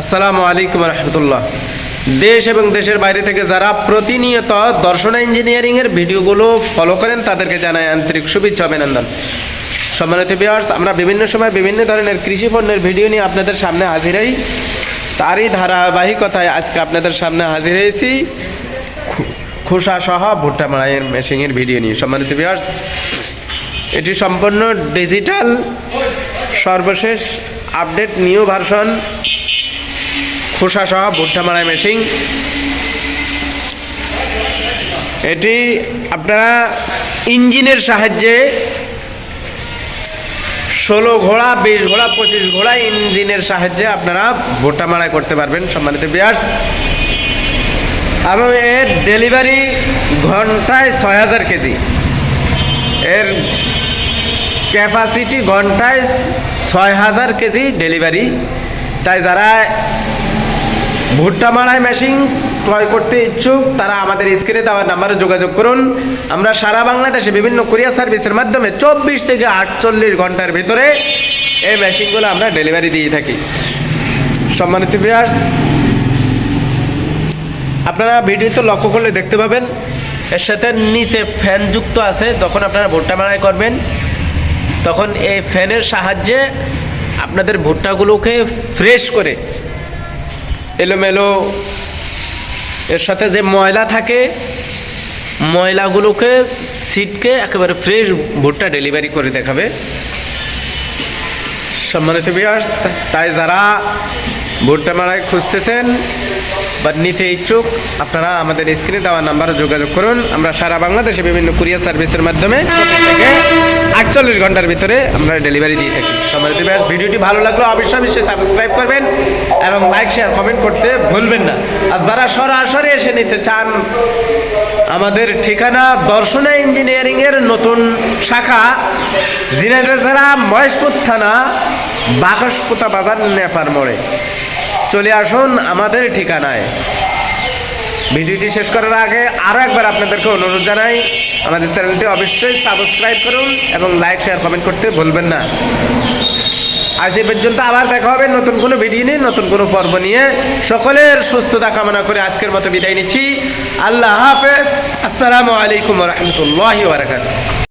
আসসালামু আলাইকুম রহমতুল্লাহ। দেশ এবং দেশের বাইরে থেকে যারা প্রতিনিয়ত দর্শন ইঞ্জিনিয়ারিংয়ের ভিডিওগুলো ফলো করেন, তাদেরকে জানাই আন্তরিক শুভেচ্ছা অভিনন্দন। সম্মানিত বিয়ার্স আমরা বিভিন্ন সময় বিভিন্ন ধরনের কৃষি পণ্যের ভিডিও নিয়ে আপনাদের সামনে হাজির হই। তারই ধারাবাহিকতায় আজকে আপনাদের সামনে হাজির হয়েছি খোসা সহ ভুট্টা মারাইয়ের মেশিনের ভিডিও নিয়ে। সম্মানিত বিয়ার্স এটি সম্পূর্ণ ডিজিটাল সর্বশেষ আপডেট নিউ ভার্সন খোসা সহ ভুট্টা মারাই মেশিন। এটি আপনারা ইঞ্জিনের সাহায্যে ষোলো ঘোড়া, বিশ ঘোড়া, পঁচিশ ঘোড়া ইঞ্জিনের সাহায্যে আপনারা ভুট্টা মারাই করতে পারবেন, সম্মানিত বিয়ার্স এবং এর ডেলিভারি ঘন্টায় ছয় হাজার কেজি। এর ক্যাপাসিটি ঘন্টায় ছয় হাজার কেজি ডেলিভারি তাই যারা ভুট্টা মারাই মেশিন ক্রয় করতে ইচ্ছুক, তারা আমাদের স্ক্রিনে দেওয়া নাম্বারে যোগাযোগ করুন। আমরা সারা বাংলাদেশে বিভিন্ন কুরিয়ার সার্ভিসের মাধ্যমে চব্বিশ থেকে আটচল্লিশ ঘণ্টার ভিতরে এই মেশিনগুলো আমরা ডেলিভারি দিয়ে থাকি। সম্মানিত বিয়াস আপনারা ভিডিওতে লক্ষ্য করলে দেখতে পাবেন, এর সাথে নিচে ফ্যান যুক্ত আছে, যখন আপনারা ভুট্টা মারাই করবেন, তখন এই ফ্যানের সাহায্যে আপনাদের ভুট্টাগুলোকে ফ্রেশ করে এলোমেলো। এর সাথে যে ময়লা থাকে, ময়লাগুলোকে সিটকে একেবারে ফ্রেশ ভুট্টা ডেলিভারি করে দেখাবে। সম্মানিত বিয়াস তাই যারা ভুট্টা মারাই খুঁজতেছেন বা নিতে ইচ্ছুক, আপনারা আমাদের স্ক্রিনে দেওয়া নাম্বারে যোগাযোগ করুন। আমরা সারা বাংলাদেশে বিভিন্ন কুরিয়ার সার্ভিসের মাধ্যমে আটচল্লিশ ঘণ্টার ভিতরে আমরা ডেলিভারি দিয়ে থাকি। সম্মানিত বিয়াস ভিডিওটি ভালো লাগল, অবশ্যই সাবস্ক্রাইব করবেন। এবং লাইক শেয়ার কমেন্ট করতে ভুলবেন না। আর যারা সরাসরি এসে নিতে চান, আমাদের ঠিকানা দর্শনা ইঞ্জিনিয়ারিং এর নতুন শাখা জিনাইদহ মহেশপুর থানা বাকসপুতা বাজার নেপার মোড়ে। চলে আসুন আমাদের ঠিকানায়। ভিডিওটি শেষ করার আগে আরও একবার আপনাদেরকে অনুরোধ জানাই, আমাদের চ্যানেলটি অবশ্যই সাবস্ক্রাইব করুন এবং লাইক শেয়ার কমেন্ট করতে ভুলবেন না। আজ এ পর্যন্ত আবার দেখা হবে। নতুন কোনো ভিডিও নিয়ে, নতুন কোনো পর্ব নিয়ে। সকলের সুস্থতা কামনা করে আজকের মতো বিদায় নিচ্ছি। আল্লাহ হাফেজ। আসসালামু আলাইকুম রহমতুল্লাহ বারাকাতুহ।